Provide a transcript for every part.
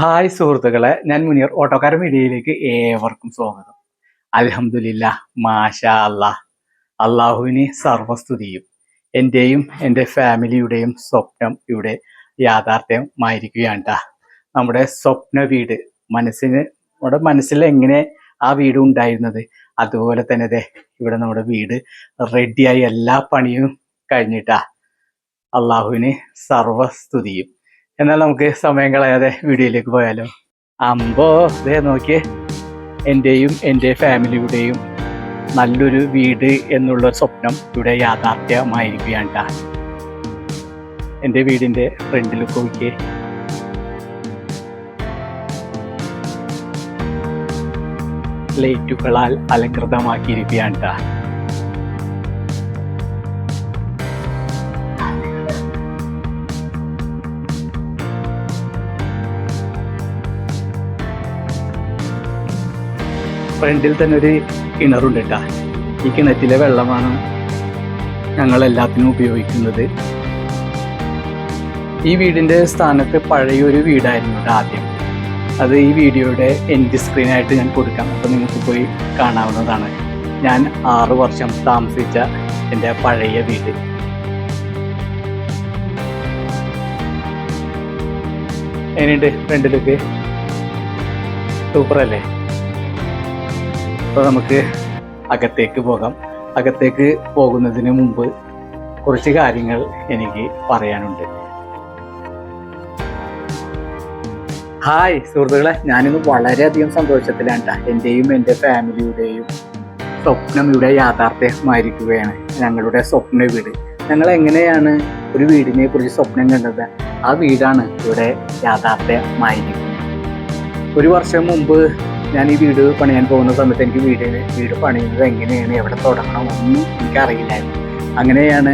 Hi സുഹൃത്തുക്കളെ ഞാൻ മുനീർ ഓട്ടോക്കാര മീഡിയയിലേക്ക് ഏവർക്കും സ്വാഗതം. അലഹമുല്ല മാഷാ അള്ളാഹ് അള്ളാഹുവിന് സർവസ്തുതിയും എന്റെയും എന്റെ ഫാമിലിയുടെയും സ്വപ്നം ഇവിടെ യാഥാർത്ഥ്യമായിരിക്കുകയാണ്. നമ്മുടെ സ്വപ്ന വീട് മനസ്സിന് നമ്മുടെ മനസ്സിൽ എങ്ങനെ ആ വീട് ഉണ്ടായിരുന്നത്? അതുപോലെ തന്നെ അതെ ഇവിടെ നമ്മുടെ വീട് റെഡിയായി എല്ലാ പണിയും കഴിഞ്ഞിട്ടാ. അള്ളാഹുവിന് സർവസ്തുതിയും എന്നാൽ നമുക്ക് സമയം കളയാതെ വീഡിയോയിലേക്ക് പോയാലോ? അമ്പോ ദേ നോക്കിയേ. എന്റെയും എന്റെ ഫാമിലിയുടെയും നല്ലൊരു വീട് എന്നുള്ള സ്വപ്നം ഇവിടെ യാഥാർത്ഥ്യമായിരിക്കുകയാണ്. എന്റെ വീടിന്റെ ഫ്രണ്ടിലൊക്കെ നോക്കിയേ. ലൈറ്റുകളാൽ അലങ്കൃതമാക്കിയിരിക്കുകയാണ് ഫ്രണ്ടിൽ തന്നെ ഒരു കിണറുണ്ട് കേട്ടാ ഈ കിണറ്റിലെ വെള്ളമാണ് ഞങ്ങൾ എല്ലാത്തിനും ഉപയോഗിക്കുന്നത്. ഈ വീടിന്റെ സ്ഥാനത്ത് പഴയൊരു വീടായിരുന്നു ആദ്യം. അത് ഈ വീഡിയോയുടെ എൻഡ് സ്ക്രീനായിട്ട് ഞാൻ കൊടുക്കാം. അപ്പോൾ നിങ്ങൾക്ക് പോയി കാണാവുന്നതാണ്. ഞാൻ ആറു വർഷം താമസിച്ച എന്റെ പഴയ വീട്. എങ്ങനെയുണ്ട്? ഫ്രണ്ടിലേക്ക്? സൂപ്പർ അല്ലേ അപ്പോൾ നമുക്ക് അകത്തേക്ക് പോകാം. അകത്തേക്ക് പോകുന്നതിന് മുമ്പ് കുറച്ച് കാര്യങ്ങൾ എനിക്ക് പറയാനുണ്ട്. ഹായ് സുഹൃത്തുക്കളെ ഞാനിന്ന് വളരെയധികം സന്തോഷത്തിലാണ് എന്റെയും എന്റെ ഫാമിലിയുടെയും സ്വപ്നം ഇവിടെ യാഥാർത്ഥ്യമായിരിക്കുകയാണ്. ഞങ്ങളുടെ സ്വപ്ന വീട്. ഞങ്ങൾ എങ്ങനെയാണ് ഒരു വീടിനെ കുറിച്ച് സ്വപ്നം കണ്ടത്? ആ വീടാണ് ഇവിടെ യാഥാർത്ഥ്യമായിരിക്കുന്നത്. ഒരു വർഷം മുമ്പ് ഞാൻ ഈ വീട് പണിയാൻ പോകുന്ന സമയത്ത് എനിക്ക് വീടിന് വീട് പണിയുന്നത് എങ്ങനെയാണ് എവിടെ തുടങ്ങണം ഒന്നും എനിക്കറിയില്ലായിരുന്നു. അങ്ങനെയാണ്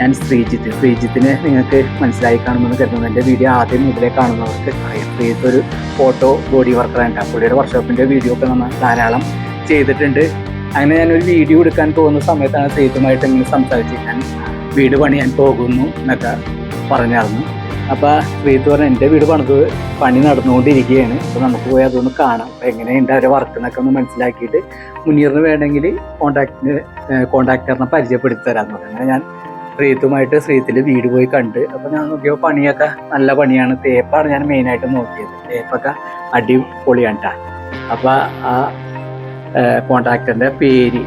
ഞാൻ ശ്രീജിത്ത്. ശ്രീജിത്തിനെ നിങ്ങൾക്ക് മനസ്സിലായി കാണുമെന്ന് കരുതുന്നു. എന്റെ വീഡിയോ ആദ്യം മുതലേ കാണുന്നവർക്ക് അറിയാം. ശ്രീജിത്ത് ഒരു ഫോട്ടോ ബോഡി വർക്കറാണ് പുള്ളിയുടെ വർക്ക്ഷോപ്പിന്റെ വീഡിയോ ഒക്കെ നമ്മൾ ധാരാളം ചെയ്തിട്ടുണ്ട്. അങ്ങനെ ഞാനൊരു വീഡിയോ എടുക്കാൻ പോകുന്ന സമയത്താണ് ശ്രീജിത്തുമായിട്ട് ഇങ്ങനെ സംസാരിച്ച് ഞാൻ വീട് പണിയാൻ പോകുന്നു എന്നൊക്കെ പറഞ്ഞായിരുന്നു. അപ്പോൾ ശ്രീജിത്ത് പറഞ്ഞു എന്റെ വീട് പണിത് പണി നടന്നുകൊണ്ടിരിക്കുകയാണ്. അപ്പോൾ നമുക്ക് പോയി അതൊന്ന് കാണാം. എങ്ങനെയുണ്ട് അവരെ വർക്ക് എന്നൊക്കെ ഒന്ന് മനസ്സിലാക്കിയിട്ട് മുനീറിന് വേണമെങ്കിൽ കോണ്ടാക്ട് കോണ്ടാക്ടറിനെ പരിചയപ്പെടുത്തി തരാം പറഞ്ഞു. അങ്ങനെ ഞാൻ ശ്രീത്തുമായിട്ട് ശ്രീത്തിൽ വീട് പോയി കണ്ട്. അപ്പോൾ ഞാൻ നോക്കിയപ്പോൾ പണിയൊക്കെ നല്ല പണിയാണ്. തേപ്പാണ് ഞാൻ മെയിൻ ആയിട്ട് നോക്കിയത്. തേപ്പൊക്കെ അടിപൊളിയാണ് ട്ടാ. അപ്പോൾ ആ കോൺട്രാക്ടറിന്റെ പേര്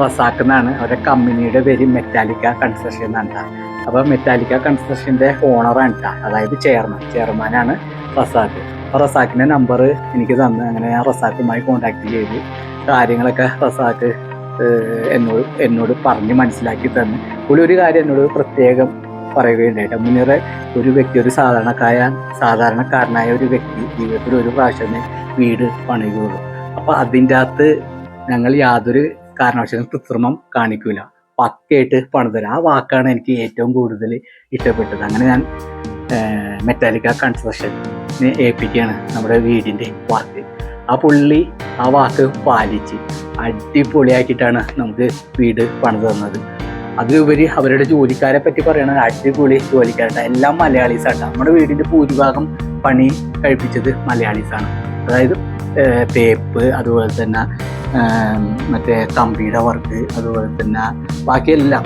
റസാക്ക് എന്നാണ്. അവരുടെ കമ്പനിയുടെ പേര് മെറ്റാലിക്ക കൺസ്ട്രക്ഷൻ എന്നാണ്. അപ്പോൾ മെറ്റാലിക്ക കൺസ്ട്രക്ഷന്റെ ഓണറാണ് ട്ടാ. അതായത് ചെയർമാൻ ചെയർമാനാണ് റസാഖ്. അപ്പോൾ റസാഖിന്റെ നമ്പർ എനിക്ക് തന്ന് അങ്ങനെ ഞാൻ റസാഖുമായി കോൺടാക്ട് ചെയ്തു. കാര്യങ്ങളൊക്കെ റസാഖ് എന്നോട് എന്നോട് പറഞ്ഞ് മനസ്സിലാക്കി തന്നു. പുള്ളി ഒരു കാര്യം എന്നോട് പ്രത്യേകം പറയുകയുണ്ടായിട്ട് മുന്നേറെ ഒരു വ്യക്തി ഒരു സാധാരണക്കായ സാധാരണക്കാരനായ ഒരു വ്യക്തി ജീവിതത്തിൽ ഒരു പ്രാവശ്യമേ വീട് പണിയുകയുള്ളൂ. അപ്പോൾ അതിന്റെ അകത്ത് ഞങ്ങൾ യാതൊരു കാരണവശാലും കൃത്രിമം കാണിക്കൂല. പക്കയായിട്ട് പണിതരും. ആ വാക്കാണ് എനിക്ക് ഏറ്റവും കൂടുതൽ ഇഷ്ടപ്പെട്ടത്. അങ്ങനെ ഞാൻ മെറ്റാലിക്ക കൺസ്ട്രക്ഷൻ ഏൽപ്പിക്കുകയാണ് നമ്മുടെ വീടിന്റെ വർക്ക്. ആ പുള്ളി ആ വാക്ക് പാലിച്ച് അടിപൊളിയാക്കിയിട്ടാണ് നമുക്ക് വീട് പണിത് തന്നത്. അതിലുപരി അവരുടെ ജോലിക്കാരെ പറ്റി പറയണത് അടിപൊളി ജോലിക്കാരുടെ എല്ലാം മലയാളീസാണ്. നമ്മുടെ വീടിന്റെ ഭൂരിഭാഗം പണി കഴിപ്പിച്ചത് മലയാളീസാണ്. അതായത് തേപ്പ് അതുപോലെ തന്നെ മറ്റേ കമ്പിയുടെ വർക്ക് അതുപോലെ തന്നെ ബാക്കിയെല്ലാം.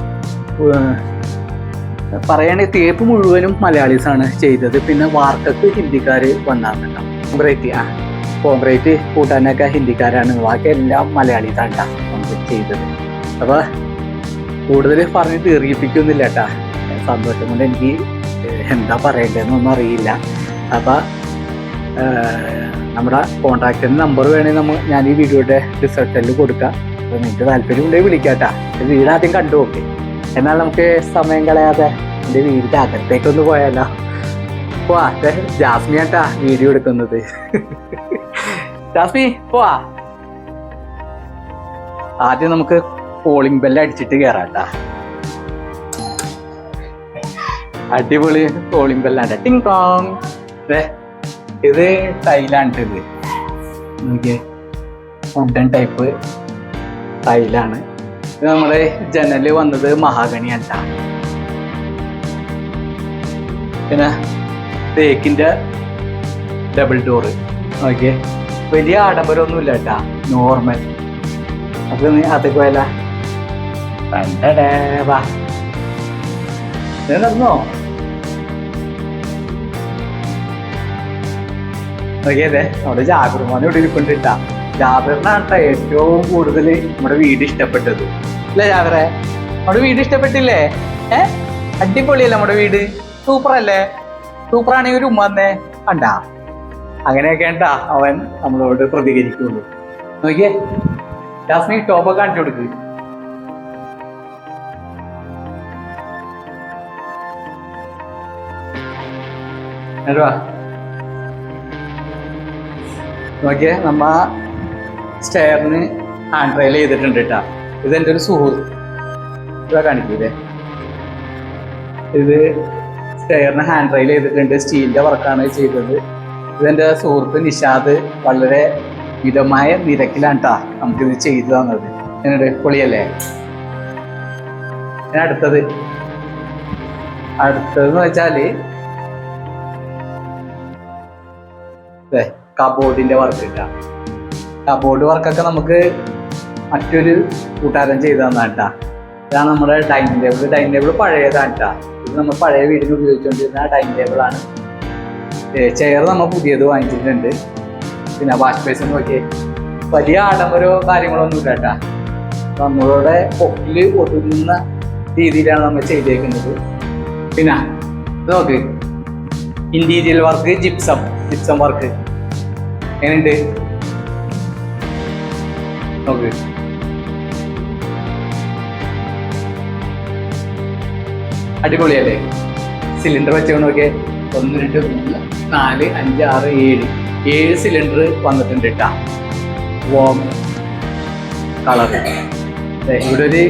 പറയുകയാണെങ്കിൽ തേപ്പ് മുഴുവനും മലയാളീസാണ് ചെയ്തത്. പിന്നെ വാർക്കക്ക് ഹിന്ദിക്കാർ വന്നാണ് കോൺക്രീറ്റ് ആ കോൺക്രീറ്റ് കൂട്ടാനൊക്കെ ഹിന്ദിക്കാരാണ്. ബാക്കി എല്ലാം മലയാളീസാണ് കേട്ടോ ചെയ്തത്. അപ്പോൾ കൂടുതൽ പറഞ്ഞ് തീർപ്പിക്കൊന്നുമില്ല കേട്ടാ. സന്തോഷം കൊണ്ട് എനിക്ക് എന്താ പറയേണ്ടതെന്നൊന്നും അറിയില്ല. അപ്പം നമ്മുടെ കോൺടാക്റ്റിന്റെ നമ്പർ വേണമെങ്കിൽ നമ്മൾ ഞാൻ ഈ വീഡിയോയുടെ ഡിസ്ക്രിപ്ഷനിൽ കൊടുക്കാം. അപ്പോൾ നിങ്ങൾക്ക് താല്പര്യം ഉണ്ടെങ്കിൽ വിളിക്കാട്ടാ. വീട് ആദ്യം കണ്ടു നോക്കി. എന്നാൽ നമുക്ക് സമയം കളയാതെ എന്റെ വീടിന്റെ അകത്തേക്കൊന്ന് പോയാലോ. പോവാ. അതെ ജാസ്മി ആട്ടാ വീഡിയോ എടുക്കുന്നത്. ജാസ്മി പോവാ. ആദ്യം നമുക്ക് കോളിംഗ് ബെല്ല് അടിച്ചിട്ട് കയറാട്ടാ അടിപൊളി കോളിംഗ് ബെല്ലാണ് ടിങ് ടോങ് ദേ, ഇത് ടൈലാണ് ഇത് നോക്കിയേ. വുഡൻ ടൈപ്പ് ടൈലാണ്. ഇത് നമ്മുടെ ജനൽ വന്നത് മഹാഗണി അല്ല പിന്നെ തേക്കിന്റെ ഡബിൾ ഡോറ് ഓക്കെ വലിയ ആഡംബരമൊന്നുമില്ല കേട്ടാ നോർമൽ അത് അതൊക്കെ പോയല്ല വാ നടന്നോ? ഓക്കെ അതെ നമ്മുടെ മോനെ ഇവിടെ ഇരിക്കൊണ്ടിട്ടാ ജാഗ്രനാണ് ഏറ്റവും കൂടുതൽ നമ്മുടെ വീട് ഇഷ്ടപ്പെട്ടത്. അല്ലേ ജാഗ്രേ നമ്മുടെ വീട് ഇഷ്ടപ്പെട്ടില്ലേ? ഏ? അടിപൊളിയല്ലേ നമ്മുടെ വീട്? സൂപ്പർ അല്ലേ സൂപ്പർ ആണെങ്കിൽ ഒരു ഉമ്മ തന്നെ കണ്ടാ? അങ്ങനെയൊക്കെ ഉണ്ടാ അവൻ നമ്മളോട് പ്രതികരിക്കുള്ളൂ. നോക്കിയേ ജാസ്മി ടോപ്പൊക്കെ കാണിച്ചു കൊടുക്ക്. വാ. നോക്കിയേ നമ്മ സ്റ്റെയറിന് ഹാൻഡ് റെയിൽ ചെയ്തിട്ടുണ്ട് കേട്ടാ. ഇത് എന്റെ ഒരു സുഹൃത്ത്. ഇതാ കാണിക്കൂലേ? ഇത് സ്റ്റെയറിന് ഹാൻഡ് റെയിൽ ചെയ്തിട്ടുണ്ട് സ്റ്റീലിന്റെ വർക്കാണ് ചെയ്തത്. ഇതെന്റെ സുഹൃത്ത് നിഷാദ് വളരെ മിതമായ നിരക്കിലാണ് കേട്ടാ നമുക്കിത് ചെയ്തു തന്നത്. എന്നിട്ട് പൊളിയല്ലേ? ഇനി അടുത്തത്. അടുത്തതെന്ന് വെച്ചാൽ ദേ, കബോർഡിന്റെ വർക്ക് ഇട്ടാ കബോർഡ് വർക്കൊക്കെ നമുക്ക് മറ്റൊരു കൂട്ടുകാരൻ ചെയ്തു തന്നാട്ടാ. ഇതാണ് നമ്മുടെ ഡൈനിങ് ടേബിൾ ഡൈനിങ് ടേബിൾ പഴയതാണ് കേട്ടാ ഇത് നമ്മൾ പഴയ വീടിന് ഉപയോഗിച്ചുകൊണ്ടിരുന്ന ഡൈനിങ് ടേബിൾ ആണ്. ചെയർ നമ്മൾ പുതിയത് വാങ്ങിച്ചിട്ടുണ്ട്. പിന്നെ വാഷ് ബേസിൻ നോക്കിയേ. വലിയ ആഡംബരോ കാര്യങ്ങളോ ഒന്നും ഇല്ല നമ്മളുടെ പൊക്കിൽ ഒതുങ്ങുന്ന രീതിയിലാണ് നമ്മൾ ചെയ്തേക്കുന്നത്. പിന്നെ നോക്ക്. Interior work gypsum gypsum work എങ്ങനെയുണ്ട്? നോക്ക് അടിപൊളിയല്ലേ? സിലിണ്ടർ വെച്ച് നോക്കിയേ ഒന്ന് രണ്ട് മൂന്ന് നാല് അഞ്ച് ആറ് ഏഴ്. ഏഴ് സിലിണ്ടർ വന്നിട്ടുണ്ട് കേട്ടാ വോം കളർ ഇവിടെ ഒരു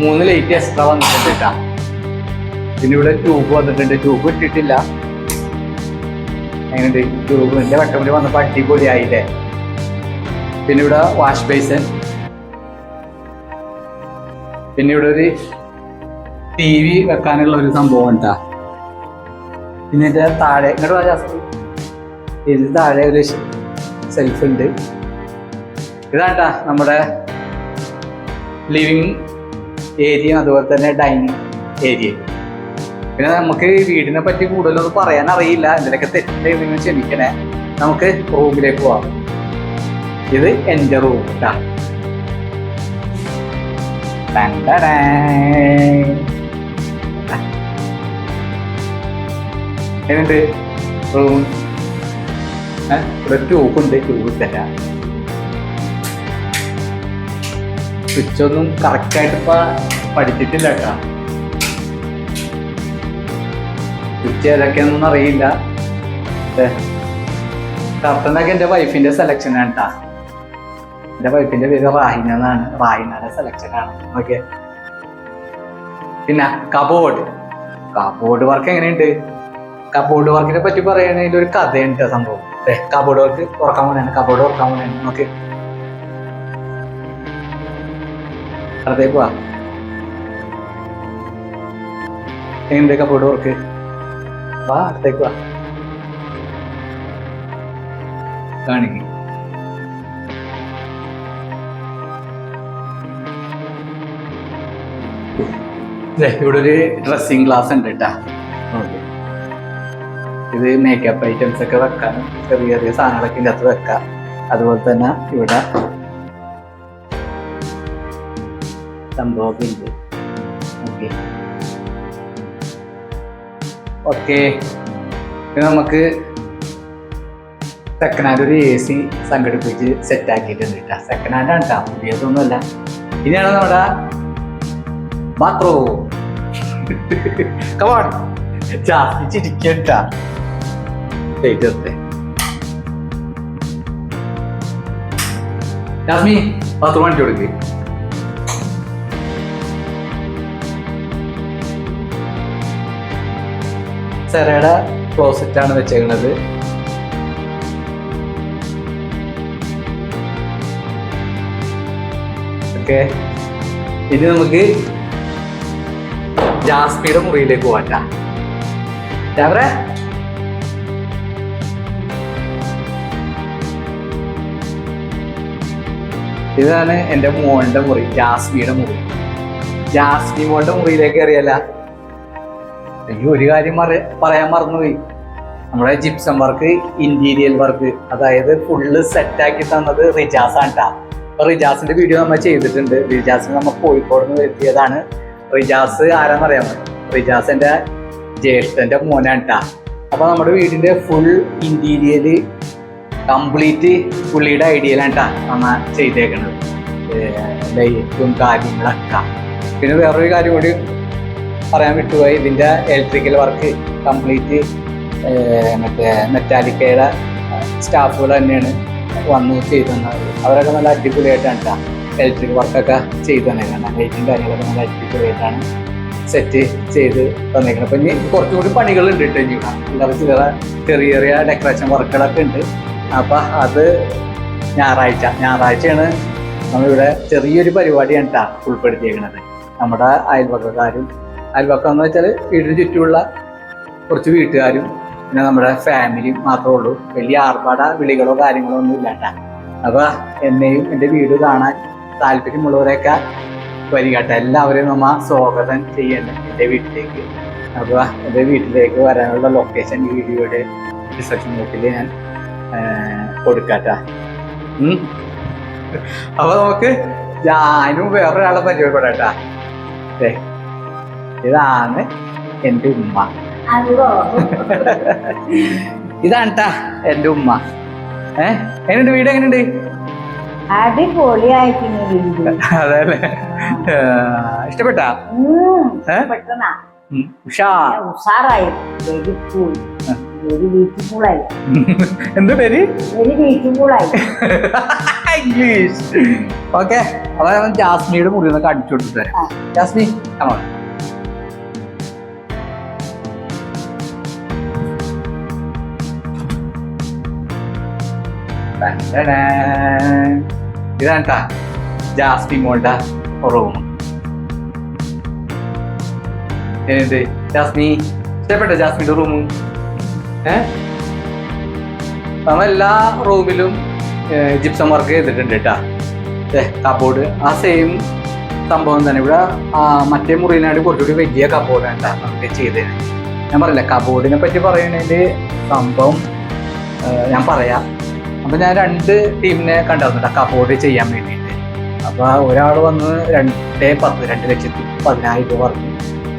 മൂന്ന് ലൈറ്റ് എക്സ്ട്രാ വന്നിട്ടുണ്ട് കേട്ടാ പിന്നെ ഇവിടെ ട്യൂബ് വന്നിട്ടുണ്ട്. ട്യൂബ് ഇട്ടിട്ടില്ല. എങ്ങനെയുണ്ട്? ട്യൂബിന്റെ വട്ടമുടി വന്നപ്പോൾ അടിപൊളിയായില്ലേ? പിന്നെ ഇവിടെ വാഷ് ബേസൻ പിന്നെ ഇവിടെ ഒരു ടി വി വെക്കാനുള്ള ഒരു സംഭവം ഉണ്ടാ? പിന്നെ ഇതിന്റെ താഴെ ഇങ്ങോട്ട് ജാസ്തി. ഇതിന് താഴെ ഒരു സെൽഫ് ഉണ്ട്. ഇതാട്ടാ നമ്മുടെ ലിവിങ് ഏരിയ അതുപോലെ തന്നെ ഡൈനിങ് ഏരിയ പിന്നെ നമുക്ക് വീടിനെ പറ്റി കൂടുതലൊന്നും പറയാൻ അറിയില്ല. എന്തിനൊക്കെ തെറ്റുണ്ടെങ്കിൽ ക്ഷമിക്കണേ. നമുക്ക് റൂമിലേക്ക് പോവാം. ഇത് എന്റെ റൂം എങ്ങനെയുണ്ട്? റൂം? ഇവിടെ ട്യൂബ് ഉണ്ട്. ട്യൂബ് തരാം സ്വിച്ച് ഒന്നും കറക്റ്റ് ആയിട്ട് ഇപ്പൊ പഠിച്ചിട്ടില്ല കേട്ടാ ഏതൊക്കെയാണെന്നൊന്നും അറിയില്ല. കർട്ടനൊക്കെ എന്റെ വൈഫിന്റെ സെലക്ഷൻ ആണ് കേട്ടാ എന്റെ വൈഫിന്റെ പേര് റാഹിന എന്നാണ്. റാഹിനയുടെ സെലക്ഷൻ ആണ്. ഓക്കെ. പിന്നെ കബോർഡ് കബോർഡ് വർക്ക് എങ്ങനെയുണ്ട്? കബോർഡ് വർക്കിനെ പറ്റി പറയുകയാണെങ്കിൽ ഒരു കഥയുണ്ട് സംഭവം. കബോർഡ് വർക്ക് തുറക്കാൻ പോലെയാണ് കബോർഡ് തുറക്കാൻ പോലെയാണ് നമുക്ക് അടുത്തേക്ക് പോവാ. എങ്ങനെയുണ്ട് കബോർഡ് വർക്ക് വാ അടുത്തേക്ക് വാ. കാണിക്കും. ഇവിടെ ഒരു ഡ്രസ്സിങ് ഗ്ലാസ് ഉണ്ട് കേട്ടാ ഇത് മേക്കപ്പ് ഐറ്റംസ് ഒക്കെ വെക്കാനും ചെറിയ ചെറിയ സാധനങ്ങളൊക്കെ ഇതിനകത്ത് വെക്കാം. അതുപോലെ തന്നെ ഇവിടെ സംഭവമൊക്കെ ഉണ്ട്. ഓക്കെ. പിന്നെ നമുക്ക് സെക്കൻഡ് ഹാൻഡ് ഒരു എ സി സംഘടിപ്പിച്ച് സെറ്റ് ആക്കിയിട്ടുണ്ട് കേട്ടോ സെക്കൻഡ് ഹാൻഡ് ആണ് കേട്ടോ പുതിയതൊന്നുമല്ല. ഇനിയാണ് നമ്മുടെ ബാത്റൂം കവാൺ ജാസ്തി ചിരിക്കണ്ട ജാസ്മി വണ്ടി കൊടുക്ക്. സെറയുടെ ക്ലോസറ്റ് ആണ് വെച്ചേക്കുന്നത് ഓക്കെ ഇനി നമുക്ക് ജാസ്മിയുടെ മുറിയിലേക്ക് പോകണ്ട ക്യാമറ ഇതാണ് എന്റെ മോളുടെ മുറി ജാസ്മിയുടെ മുറി. ജാസ്മി മോളുടെ മുറിയിലേക്ക് അറിയാലോ അയ്യോ ഒരു കാര്യം പറയാൻ മറന്നുപോയി. നമ്മുടെ ജിപ്സം വർക്ക് ഇന്റീരിയൽ വർക്ക് അതായത് ഫുള്ള് സെറ്റാക്കി തന്നത് റിജാസ് ആണ് കേട്ടോ റിജാസിന്റെ വീഡിയോ നമ്മൾ ചെയ്തിട്ടുണ്ട്. റിജാസിന് നമ്മൾ കോഴിക്കോട് നിന്ന് എത്തിയതാണ്. റിജാസ് ആരാന്നറിയാമോ? റിജാസ് എന്റെ ജ്യേഷ്ഠന്റെ മോനാണ് കേട്ടോ അപ്പൊ നമ്മുടെ വീടിന്റെ ഫുൾ ഇന്റീരിയൽ കംപ്ലീറ്റ് പുള്ളിയുടെ ഐഡിയയിലാണ് കേട്ടോ നമ്മൾ ചെയ്തേക്കുന്നത് ലൈറ്റും കാര്യങ്ങളൊക്കെ. പിന്നെ വേറൊരു കാര്യം കൂടി പറയാൻ വിട്ടുപോയി. ഇതിന്റെ ഇലക്ട്രിക്കൽ വർക്ക് കംപ്ലീറ്റ് മറ്റേ മെറ്റാലിക്കയുടെ സ്റ്റാഫുകൾ തന്നെയാണ് വന്ന് ചെയ്തു തന്നത്. അവരൊക്കെ നല്ല അടിപൊളിയായിട്ടാണ് കേട്ടോ ഇലക്ട്രിക് വർക്കൊക്കെ ചെയ്തു തന്നേക്കുന്നത് ലൈറ്റും കാര്യങ്ങളൊക്കെ നല്ല അടിപൊളിയായിട്ടാണ് സെറ്റ് ചെയ്ത് തന്നേക്കണം അപ്പം ഇനി കുറച്ചുകൂടി പണികളുണ്ട് കേട്ടോ ഇനി. ചില്ലറ ചില്ലറ ചെറിയ ചെറിയ ഡെക്കറേഷൻ വർക്കുകളൊക്കെ ഉണ്ട്. അപ്പം അത് ഞായറാഴ്ച. ഞായറാഴ്ചയാണ് നമ്മളിവിടെ ചെറിയൊരു പരിപാടിയാണ് കേട്ടോ ഉൾപ്പെടുത്തിയേക്കുന്നത് നമ്മുടെ അയൽവക്കക്കാരും അയൽവക്കം എന്ന് വെച്ചാൽ വീടിന് ചുറ്റുമുള്ള കുറച്ച് വീട്ടുകാരും പിന്നെ നമ്മുടെ ഫാമിലിയും മാത്രമേ ഉള്ളൂ. വലിയ ആർഭാട വിളികളോ കാര്യങ്ങളോ ഒന്നും ഇല്ലാട്ട. അപ്പൊ എന്നെയും എന്റെ വീട് കാണാൻ താല്പര്യമുള്ളവരെയൊക്കെ വരികട്ടെ എല്ലാവരെയും നമ്മ സ്വാഗതം ചെയ്യണം എന്റെ വീട്ടിലേക്ക്. അപ്പൊ എന്റെ വീട്ടിലേക്ക് വരാനുള്ള ലൊക്കേഷൻ ഈ വീഡിയോയുടെ ഡിസ്ക്രിപ്ഷൻ ബോക്സിൽ ഞാൻ കൊടുക്കാട്ട. അപ്പൊ നമുക്ക് ഞാനും വേറൊരാളെ പരിചയപ്പെടാട്ടാ. ദേ, ഇതാണ് എന്റെ ഉമ്മ. ഇതാണ് ട്ടാ എന്റെ ഉമ്മ. ഏ? എങ്ങനെയുണ്ട്? വീട് എങ്ങനെയുണ്ട്? അതെല്ലേ ഇഷ്ടപ്പെട്ടാ? ഉഷാറായി. എന്ത് പേര്? ഇംഗ്ലീഷ്. ഓക്കെ. അതായത് ജാസ്മിയുടെ മുറിയിൽ നിന്നൊക്കെ അടിച്ചു കൊടുത്തിട്ട്. ജാസ്മി come ഇതാണ് ട്ടാ ജാസ്മി മോളുടെ റൂം എന്ത് ജാസ്മി ഇഷ്ടപ്പെട്ട ജാസ്മിയുടെ റൂം ഏ? നമ്മൾ എല്ലാ റൂമിലും ജിപ്സം വർക്ക് ചെയ്തിട്ടുണ്ട് കേട്ടാ. കബോർഡ് ആ സെയിം സംഭവം തന്നെ. ഇവിടെ മറ്റേ മുറിയിലാണ് കുറച്ചുകൂടി വലിയ കബോർഡാണ് കേട്ടാ നമുക്ക് ചെയ്തത്. ഞാൻ പറയില്ല കബോർഡിനെ പറ്റി പറയുന്നതിന്റെ സംഭവം ഞാൻ പറയാം. അപ്പൊ ഞാൻ രണ്ട് ടീമിനെ കണ്ടായിരുന്നു അഫോർഡ് ചെയ്യാൻ വേണ്ടിയിട്ട്. അപ്പൊ ഒരാൾ വന്ന് രണ്ടേ പത്ത് രണ്ട് ലക്ഷത്തി പതിനായിരം രൂപ പറഞ്ഞു.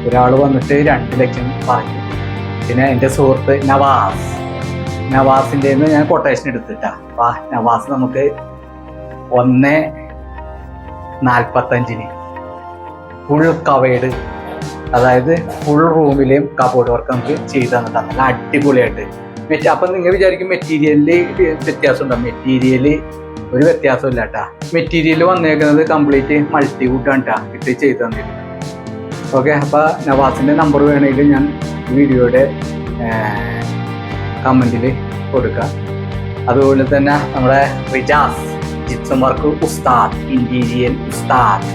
ഒരാൾ വന്നിട്ട് രണ്ട് ലക്ഷം പറഞ്ഞു പിന്നെ എന്റെ സുഹൃത്ത് നവാസ്. നവാസിന്റെ ഞാൻ കൊട്ടേഷൻ എടുത്തിട്ടാ. അപ്പൊ നവാസ് നമുക്ക് ഒന്ന് നാൽപ്പത്തഞ്ചിന് ഫുൾ കവേഡ് അതായത് ഫുൾ റൂമിലെയും കബോർഡ് വർക്ക് നമുക്ക് ചെയ്തു തന്നിട്ടാണ് നല്ല അടിപൊളിയായിട്ട്. അപ്പൊ നിങ്ങൾ വിചാരിക്കും മെറ്റീരിയലിൽ വ്യത്യാസം ഉണ്ടോ മെറ്റീരിയൽ ഒരു വ്യത്യാസമില്ല കേട്ടാ മെറ്റീരിയൽ വന്നേക്കുന്നത് കംപ്ലീറ്റ് മൾട്ടിവുഡാണ് കേട്ടാ ഇട്ട് ചെയ്തു തന്നിരിക്കുന്നത് ഓക്കെ അപ്പൊ നവാസിന്റെ നമ്പർ വേണമെങ്കിൽ ഞാൻ വീഡിയോയുടെ കമന്റിൽ കൊടുക്കാം. അതുപോലെ തന്നെ നമ്മുടെ റിജാസ് ജിപ്സം വർക്ക് ഉസ്താദ് ഇന്റീരിയൽ ഉസ്താദ്.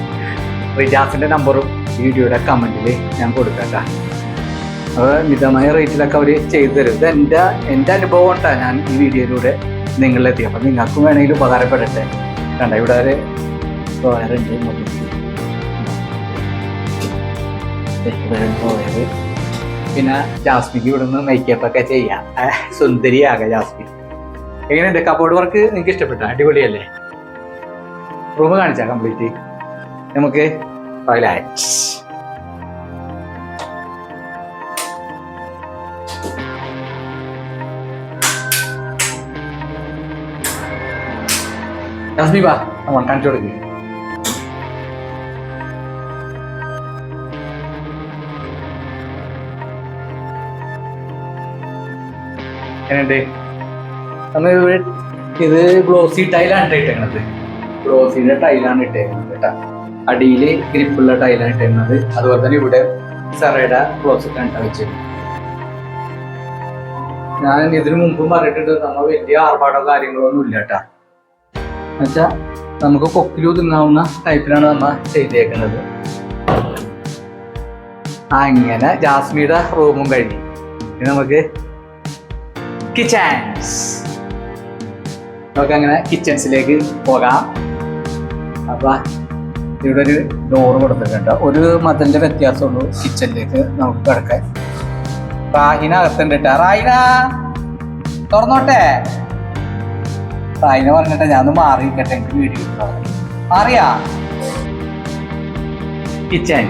റിജാസിന്റെ നമ്പറും വീഡിയോയുടെ കമന്റിൽ ഞാൻ കൊടുക്കാം ട്ടാ. അപ്പോൾ മിതമായ റേറ്റിലൊക്കെ അവർ ചെയ്തു തരും. ഇത് എന്റെ എന്റെ അനുഭവം കൊണ്ടാണ് ഞാൻ ഈ വീഡിയോയിലൂടെ നിങ്ങളിലെത്തി അപ്പം നിങ്ങൾക്കും വേണമെങ്കിൽ ഉപകാരപ്പെടട്ടെ. കണ്ട ഇവിടെ ഒരു വേറുണ്ട് മൊത്തത്തിൽ. ജാസ്മിക്ക് ഇവിടെ നിന്ന്. പിന്നെ മേക്കപ്പ് ഒക്കെ ചെയ്യാം. സുന്ദരിയാകാം ജാസ്മി. എങ്ങനെയുണ്ട്? കബോർഡ് വർക്ക് നിങ്ങൾക്ക് ഇഷ്ടപ്പെട്ട? അടിപൊളിയല്ലേ? റൂം കാണിച്ചാ കംപ്ലീറ്റ് നമുക്ക് ടോയ്ലറ്റ് ജാസ്മി വാ നമ്മൾ കാണിച്ചു കൊടുക്കും എങ്ങനെയുണ്ട് നമ്മൾ ഇത് ഗ്ലോസി ടൈലാണ് ഇട്ടേക്കുന്നത് ഗ്ലോസിന്റെ ടൈലാണ് ഇട്ടേക്കുന്നത് കേട്ടോ അടിയിൽ ഗ്രിപ്പുള്ള ടൈലാണ് ഇട്ടേക്കുന്നത് അതുപോലെ തന്നെ ഇവിടെ സെറയുടെ ഗ്ലോസ് ഇട്ട വെച്ചത് ഞാൻ ഇതിനു മുമ്പും പറഞ്ഞിട്ടുണ്ട് നമ്മൾ വലിയ ആർഭാടോ കാര്യങ്ങളോ ഒന്നും ഇല്ല കേട്ടാ എന്നുവെച്ചാ നമുക്ക് കൊക്കിലു തിന്നാവുന്ന ടൈപ്പിലാണ് നമ്മ ചെയ്തേക്കുന്നത്. അങ്ങനെ ജാസ്മിയുടെ റൂമും കഴിഞ്ഞു. ഇനി നമുക്ക് കിച്ചൻസ് നമുക്ക് അങ്ങനെ കിച്ചൻസിലേക്ക് പോകാം. അപ്പൊ ഇവിടെ ഒരു ഡോറ് കൊടുത്തിട്ടുണ്ട്. ഒരു മതിലിന്റെ വ്യത്യാസമുള്ളൂ കിച്ചണിലേക്ക് നമുക്ക് കിടക്കാൻ. റാഹിന അകത്തുണ്ട് കേട്ടോ റാഹിന! തുറന്നോട്ടെ? റാഹിന പറഞ്ഞിട്ട് ഞാൻ മാറിയിക്കട്ടെ എനിക്ക് വീഡിയോ മാറിയാ? കിച്ചൻ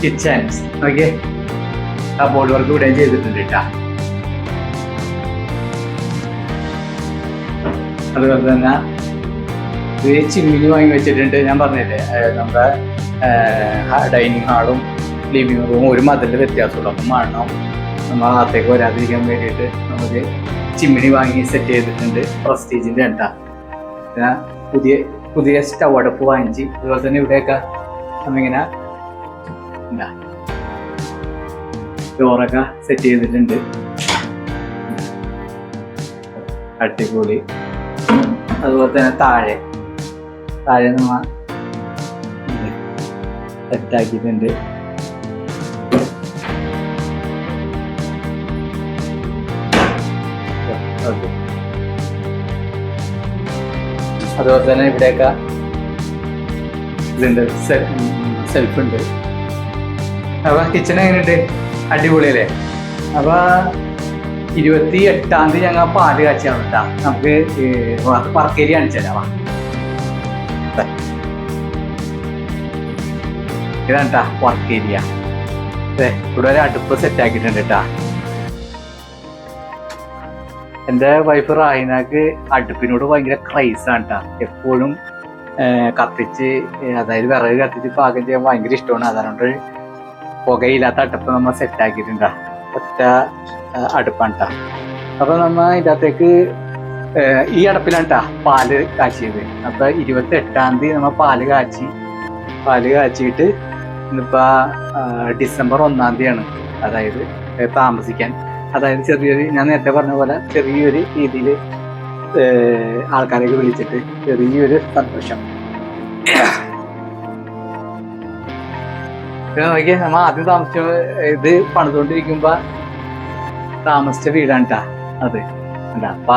കിച്ചൻ ഓക്കെ ആ ബോർഡ് വർക്ക് ഇവിടെ ചെയ്തിട്ടുണ്ട് കേട്ടാ. അതുപോലെ തന്നെ ഇത് ചിമ്മിനി വാങ്ങി വെച്ചിട്ടുണ്ട്. ഞാൻ പറഞ്ഞില്ലേ നമ്മുടെ ഡൈനിങ് ഹാളും ലിവിങ് റൂം ഒരു മതിലിന്റെ വ്യത്യാസമുള്ളൂ അപ്പം മണം നമ്മൾ അകത്തേക്ക് വരാതിരിക്കാൻ വേണ്ടിയിട്ട് നമുക്ക് ചിമ്മിണി വാങ്ങി സെറ്റ് ചെയ്തിട്ടുണ്ട്. പ്രസ്റ്റീജിന്റെ എണ്ണ പിന്നെ പുതിയ പുതിയ സ്റ്റവ് അടുപ്പ് വാങ്ങിച്ച് അതുപോലെ തന്നെ ഇവിടെയൊക്കെ നമ്മിങ്ങനെ എന്താ ഡോറൊക്കെ സെറ്റ് ചെയ്തിട്ടുണ്ട്. അടിപൊളി. അതുപോലെ തന്നെ താഴെ താഴെ നമ്മൾ സെറ്റാക്കിയിട്ടുണ്ട് അതുപോലെ തന്നെ ഇവിടെയൊക്കെ ഇതുണ്ട്. സെൽഫ് ഉണ്ട് അപ്പൊ കിച്ചൺ എങ്ങനെയുണ്ട്? അടിപൊളിയല്ലേ? അപ്പൊ ഇരുപത്തി എട്ടാം തീയതി ഞങ്ങൾ പാൽ കാച്ചാണ് കേട്ടാ. നമുക്ക് പറക്കേരി കാണിച്ചല്ലോ. ഇതാണ് കേട്ടാ വർക്കേരിയ അതെ ഇവിടെ ഒരു അടുപ്പ് സെറ്റ് ആക്കിയിട്ടുണ്ട് കേട്ടാ എന്റെ വൈഫ് റാഹിനാക്ക് അടുപ്പിനോട് ഭയങ്കര ക്രൈസാണ് കേട്ടോ എപ്പോഴും കത്തിച്ച് അതായത് വിറക് കത്തിച്ച് പാകം ചെയ്യാൻ ഭയങ്കര ഇഷ്ടമാണ്. അതുകൊണ്ട് പുകയില്ലാത്ത അടുപ്പ് നമ്മൾ സെറ്റ് ആക്കിയിട്ടുണ്ട് ഒറ്റ അടുപ്പാണ് കേട്ടോ അപ്പൊ നമ്മ ഇതിനകത്തേക്ക് ഈ അടുപ്പിലാണ് കേട്ടോ പാൽ കാച്ചിയത്. അപ്പൊ ഇരുപത്തി എട്ടാം തീയതി നമ്മ പാൽ കാച്ചി പാൽ കാച്ചിയിട്ട് ഇന്നിപ്പോ ആ, ഡിസംബർ ഒന്നാം തീയതിയാണ്. അതായത് താമസിക്കാൻ. അതായത് ചെറിയൊരു ഞാൻ നേരത്തെ പറഞ്ഞ പോലെ ചെറിയൊരു രീതിയിൽ ആൾക്കാരെയൊക്കെ വിളിച്ചിട്ട് ചെറിയൊരു സന്തോഷം. ഇത് നമ്മ ആദ്യം താമസിച്ച ഇത് പണിതുകൊണ്ടിരിക്കുമ്പോ താമസിച്ച വീടാണ് അത്. എന്താ അപ്പൊ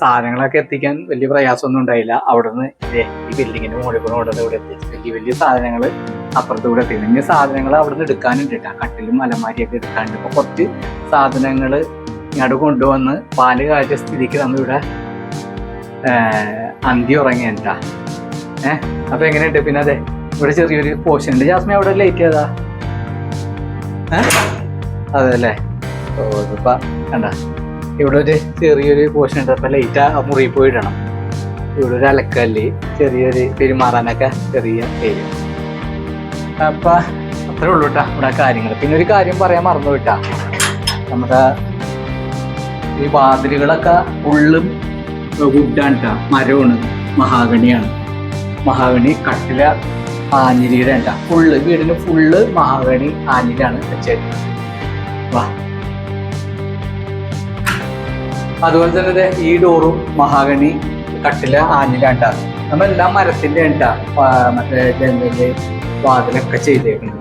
സാധനങ്ങളൊക്കെ എത്തിക്കാൻ വലിയ പ്രയാസമൊന്നും ഉണ്ടായില്ല. അവിടുന്ന് ഈ ബിൽഡിങ്ങിന്റെ മുകളിൽ കൂടെ കൊണ്ടുവന്ന് ഇവിടെ എത്തിച്ചിട്ട് വലിയ വലിയ സാധനങ്ങൾ അപ്പുറത്ത് കൂടെ എത്തി ഇനി സാധനങ്ങൾ അവിടുന്ന് എടുക്കാനുണ്ട് കേട്ടോ കട്ടിലും അലമാരിയൊക്കെ എടുക്കാനുണ്ട്. അപ്പൊ കുറച്ച് സാധനങ്ങൾ ഇങ്ങോട്ട് കൊണ്ടുവന്ന് പാൽ കാഴ്ച സ്ഥിതിക്ക് നമ്മളിവിടെ അന്തി ഉറങ്ങിയാ ഏഹ് അപ്പൊ എങ്ങനെയുണ്ട്? പിന്നെ അതെ ഇവിടെ ചെറിയൊരു പോർഷൻ ഉണ്ട്. ജാസ്മി അവിടെ ലേറ്റ് ചെയ്താ അതെ അല്ലേ ഓ ഇപ്പ കണ്ട. ഇവിടെ ഒരു ചെറിയൊരു പോർഷൻ ഉണ്ട്. അപ്പൊ ലേറ്റ് ആ മുറിയിൽ പോയിടണം ഇവിടെ ഒരു അലക്കല്ല് ചെറിയൊരു പെരുമാറാനൊക്കെ ചെറിയ ഏരിയ അപ്പൊ അത്രേ ഉള്ളൂ കേട്ടാ നമ്മുടെ കാര്യങ്ങൾ പിന്നെ ഒരു കാര്യം പറയാൻ മറന്നു വിട്ടാ നമ്മുടെ ഈ വാതിലുകളൊക്കെ ഉള്ളും വുഡാണ് കേട്ടോ മരമാണ്. മഹാഗണിയാണ്. മഹാഗണി കട്ടില ആഞ്ഞിലിയുടെ ഉണ്ട് ഫുള്ള് വീടിന് ഫുള്ള് മഹാഗണി ആഞ്ഞിലാണ് വെച്ചേക്കുന്നത്. വാ. അതുപോലെ തന്നെ ഈ ഡോറും മഹാഗണി കട്ടില ആഞ്ഞിലാണ്ടാ നമ്മളെല്ലാം മരത്തിന്റെ ഉണ്ടാ മറ്റേ ജനലിൽ വാതിലൊക്കെ ചെയ്തേക്കുന്നത്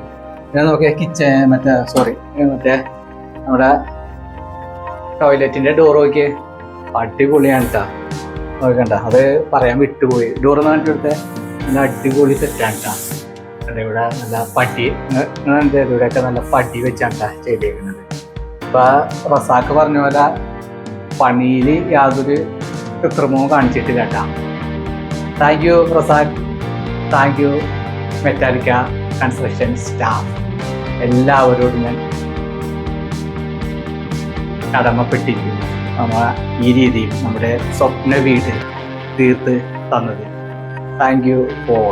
ഞാൻ നോക്കിയ കിച്ചൺ മറ്റേ സോറി മറ്റേ നമ്മുടെ ടോയ്ലറ്റിന്റെ ഡോർ നോക്കിയേ. അടിപൊളിയാണ് കേട്ടാ നോക്കണ്ട അത് പറയാൻ വിട്ടുപോയി. ഡോർ നാട്ടിലത്തെ നല്ല അടിപൊളി സെറ്റാണ് കേട്ടാ ഇവിടെ നല്ല എന്താ ഇവിടെയൊക്കെ നല്ല പട്ടി വെച്ചാണ് കേട്ടോ ചെയ്തേക്കുന്നത് ഇപ്പൊ റസാക്ക് പറഞ്ഞ പോലെ പണിയിൽ യാതൊരു കൃത്രിമവും കാണിച്ചിട്ടില്ല കേട്ടാ thank you Razak thank you Metallica construction staff എല്ലാവരോടും ഞാൻ കടമപ്പെട്ടിരിക്കുന്നു. നമ്മ ഈ രീതിയിൽ നമ്മുടെ സ്വപ്ന വീട് തീർത്ത് തന്നത്. Thank you for